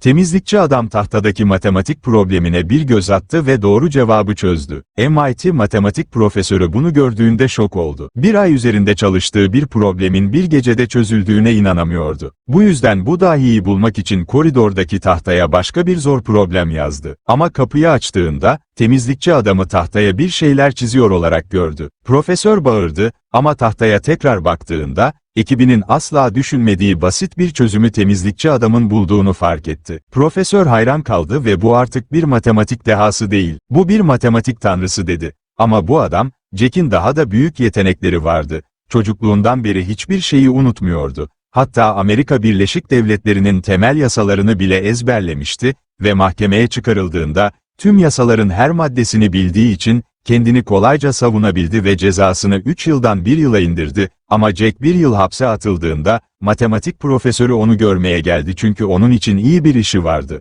Temizlikçi adam tahtadaki matematik problemine bir göz attı ve doğru cevabı çözdü. MIT matematik profesörü bunu gördüğünde şok oldu. Bir ay üzerinde çalıştığı bir problemin bir gecede çözüldüğüne inanamıyordu. Bu yüzden bu dahiyi bulmak için koridordaki tahtaya başka bir zor problem yazdı. Ama kapıyı açtığında, temizlikçi adamı tahtaya bir şeyler çiziyor olarak gördü. Profesör bağırdı ama tahtaya tekrar baktığında, ekibinin asla düşünmediği basit bir çözümü temizlikçi adamın bulduğunu fark etti. Profesör hayran kaldı ve bu artık bir matematik dehası değil, bu bir matematik tanrısı dedi. Ama bu adam, Jack'in daha da büyük yetenekleri vardı. Çocukluğundan beri hiçbir şeyi unutmuyordu. Hatta Amerika Birleşik Devletleri'nin temel yasalarını bile ezberlemişti ve mahkemeye çıkarıldığında, tüm yasaların her maddesini bildiği için, kendini kolayca savunabildi ve cezasını 3 yıldan 1 yıla indirdi, ama Jack bir yıl hapse atıldığında, matematik profesörü onu görmeye geldi çünkü onun için iyi bir işi vardı.